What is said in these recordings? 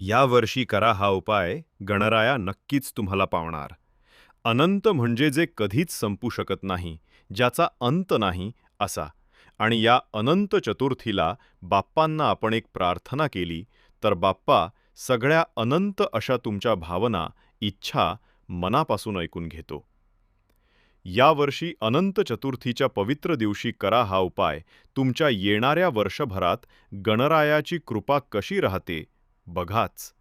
या वर्षी करा हा उपाय गणराया नक्कीच तुम्हाला पावणार. अनंत म्हणजे जे कधीच संपू शकत नाही ज्याचा अंत नाही असा. आणि या अनंत चतुर्थीला बाप्पांना आपण एक प्रार्थना केली तर बाप्पा सगळ्या अनंत अशा तुमच्या भावना इच्छा मनापासून ऐकून घेतो. यावर्षी अनंत चतुर्थीच्या पवित्र दिवशी करा हा उपाय तुमच्या येणाऱ्या वर्षभरात गणरायाची कृपा कशी राहते बघाच.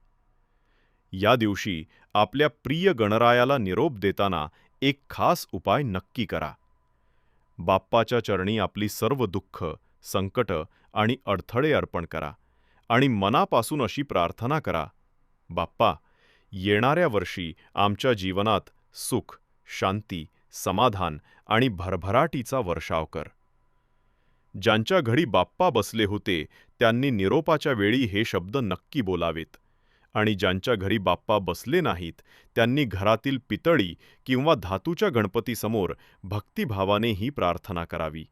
या दिवशी आपल्या प्रिय गणरायाला निरोप देताना एक खास उपाय नक्की करा. बाप्पाच्या चरणी आपली सर्व दुःख संकट आणि अडथळे अर्पण करा आणि मनापासून अशी प्रार्थना करा बाप्पा येणाऱ्या वर्षी आमच्या जीवनात सुख शांती समाधान आणि भरभराटीचा वर्षाव कर. ज्यांच्या घरी बाप्पा बसले होते त्यांनी निरोपाच्या वेळी हे शब्द नक्की बोलावेत. आणि ज्यांच्या घरी बाप्पा बसले नाहीत त्यांनी घरातील पितळी किंवा धातूच्या गणपतीसमोर भक्तिभावाने ही प्रार्थना करावी.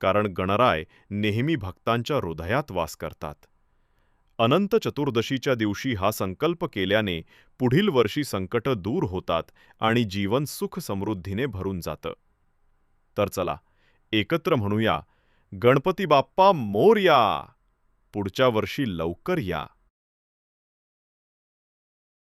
कारण गणराय नेहमी भक्तांच्या हृदयात वास करतात. अनंत चतुर्दशीच्या दिवशी हा संकल्प केल्याने पुढील वर्षी संकट दूर होतात आणि जीवन सुख समृद्धीने भरून जातं. तर चला एकत्र म्हणूया गणपती बाप्पा मोरया. पुढच्या वर्षी लवकर या.